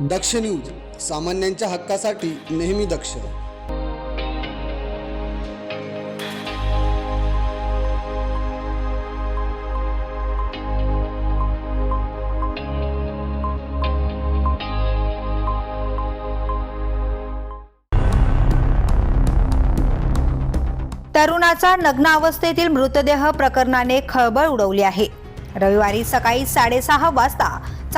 दक्ष news सामान्यांच्या हक्कासाठी नेहमी दक्ष. तरुणाचा नग्न अवस्थेतील मृतदेह प्रकरणाने खळबळ उडवली आहे. रविवारी सकाळी साडेसहा वाजता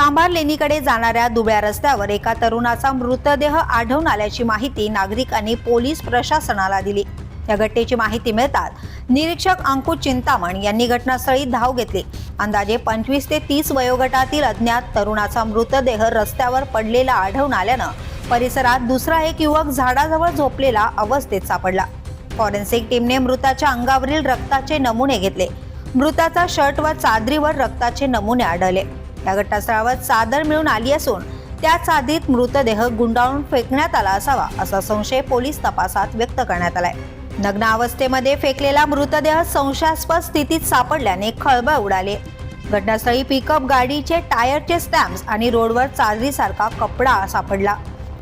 सांबार लेणीकडे जाणाऱ्या दुबळ्या रस्त्यावर एका तरुणाचा मृतदेह आढळून आल्याची माहिती नागरिकांनी पोलीस प्रशासनाला दिली. या घटनेची माहिती मिळतात निरीक्षक अंकुश चिंतामण यांनी घटनास्थळी धाव घेतली. अंदाजे पंचवीस ते तीस वयोगटातील अज्ञात तरुणाचा मृतदेह रस्त्यावर पडलेला आढळून आल्यानं परिसरात दुसरा एक युवक झाडाजवळ झोपलेला अवस्थेत सापडला. फॉरेन्सिक टीमने मृताच्या अंगावरील रक्ताचे नमुने घेतले. मृताचा शर्ट व चादरीवर रक्ताचे नमुने आढळले. या घटनास्थळावर चादर मिळून आली असून त्या चादीत मृतदेह गुंडाळून फेकण्यात आला असावा असा संशय पोलीस तपासात व्यक्त करण्यात आलाय. नग्न अवस्थेमध्ये फेकलेला मृतदेह संशयास्पद स्थितीत सापडल्याने खळबळ उडाले. घटनास्थळी पिकअप गाडीचे टायरचे स्टॅम्प्स आणि रोडवर चादरीसारखा कपडा सापडला.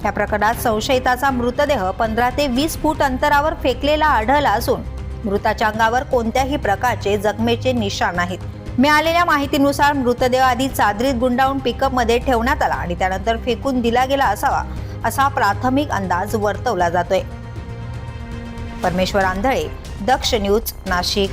या प्रकरणात संशयिताचा मृतदेह पंधरा ते वीस फूट अंतरावर फेकलेला आढळला असून मृताच्या अंगावर कोणत्याही प्रकारचे जखमेचे निशाण नाहीत. मिळालेल्या माहितीनुसार मृतदेह आधी चादरीत गुंडाळून पिकअपमध्ये ठेवण्यात आला आणि त्यानंतर फेकून दिला गेला असावा असा प्राथमिक अंदाज वर्तवला जातोय. परमेश्वर आंधळे दक्ष न्यूज नाशिक.